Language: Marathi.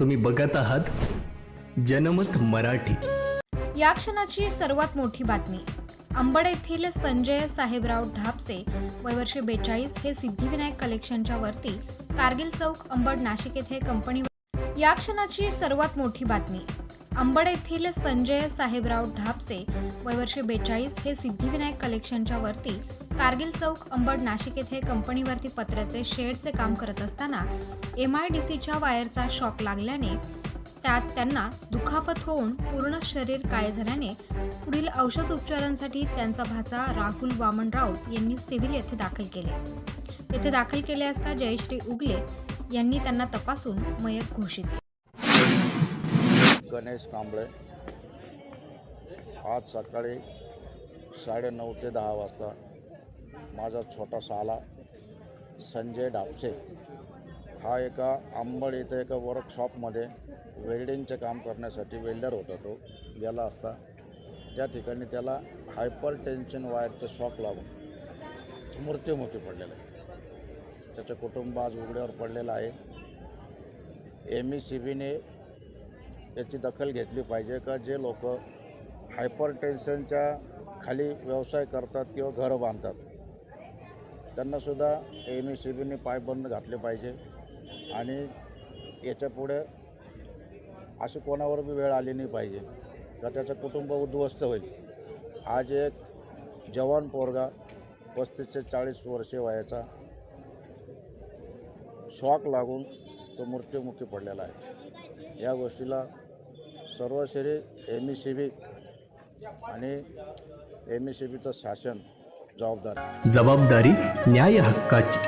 तुम्ही बघत आहात जनमत मराठी. या क्षणाची सर्वात मोठी बातमी. अंबड येथील संजय साहेबराव ढापसे वयवर्षे बेचाळीस हे सिद्धिविनायक कलेक्शनच्या वरती कारगिल चौक अंबड नाशिक येथे कंपनी या क्षणाची सर्वात मोठी बातमी. अंबड येथील संजय साहेबराव ढापसे वयवर्षे बेचाळीस हे सिद्धिविनायक कलेक्शनच्या वरती कारगिल चौक अंबड नाशिक येथे कंपनीवरती पत्र्याचे शेडचे काम करत असताना एम आय डी सीच्या वायरचा शॉक लागल्याने त्यात त्यांना दुखापत होऊन पूर्ण शरीर काळे झाल्याने पुढील औषध उपचारांसाठी त्यांचा भाचा राहुल वामन राऊत यांनी सिव्हिल येथे दाखल केले. तेथे दाखल केले असता जयश्री उगले यांनी त्यांना तपासून मयत घोषित केले. गणेश कांबळे. आज सकाळी साडेनऊ ते दहा वाजता माझा छोटा साला संजय डापसे हा एका आंबड इथं एका वर्कशॉपमध्ये वेल्डिंगचे काम करण्यासाठी वेल्डर होता तो गेला असता. त्या ठिकाणी त्याला हायपर टेन्शन वायरचं शॉक लागून मृत्यूमुखी पडलेला आहे. त्याचं कुटुंब आज उघड्यावर पडलेलं आहे. एम ई सी बीने याची दखल घेतली पाहिजे का जे लोक हायपर टेन्शनच्या खाली व्यवसाय करतात किंवा घरं बांधतात? त्यांनासुद्धा एम एस सी बीने पायबंद घातले पाहिजे. आणि याच्यापुढे अशी कोणावर बी वेळ आली नाही पाहिजे का त्याचं कुटुंब उद्ध्वस्त होईल. आज एक जवान पोरगा पस्तीस ते चाळीस वर्षे वयाचा शॉक लागून तो मृत्युमुखी पडलेला आहे. या गोष्टीला सर्व Shri M E C B आणि एम ई सी बीचं शासन जबाबदार. जबाबदारी न्याय हक्काची.